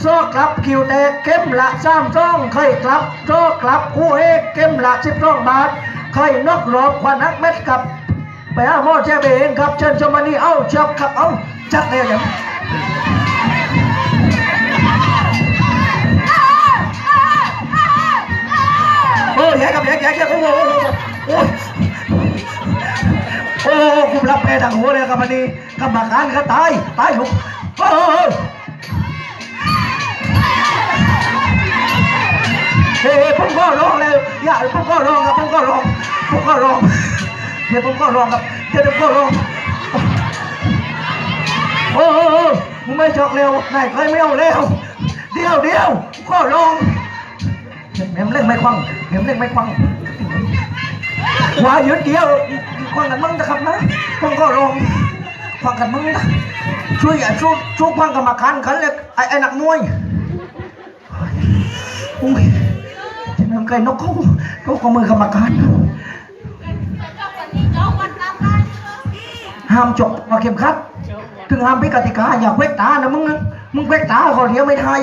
โซ่กลับคิวแตกเข้มละสามซ่องเคยกลับโซ่กลับคู่เอกเข้มละสิบสองบาทเคยนกรอบควันนักเม็ดกับไปหาหมอเจ้าเองครับเชิญชมวันนี้เอ้าชอบครับเอ้าจัดเลยอย่างโอ้ยแย่กับแย่แย่แย่โอ้โหโอ้ยโอ้โหคุมรับแพ้ดังหัวเลยครับวันนี้กรรมการก็ตายตายลูก ก็ร้องเลยอย่าผมก็ร้องครับผมก็ร้องผมก็ร้องเดี๋ยวผมก็ร้องครับเดี๋ยวผมก็ร้องโอ้โหมึงไม่ชอกเร็วนายเคยไม่เอาเร็วเดียวเดียวก็ร้องเห็มเล่นไม่ควังเห็มเล่นไม่ควังว่าหยุดเดียวควังกันมึงนะครับนะผมก็ร้องควังกันมึงนะช่วยอย่าช่วยช่วยควังกรรมการกันเลยไอ้ไอ้หนักมวยอุ้ ยฉันทำไก่นกเขากของมือกรรมการห้ามจบมาเข็มขัด ถึงห้ามไปกติกาอย่าเวกตานะมึงมึงเวกตาขอเดียวไม่ได้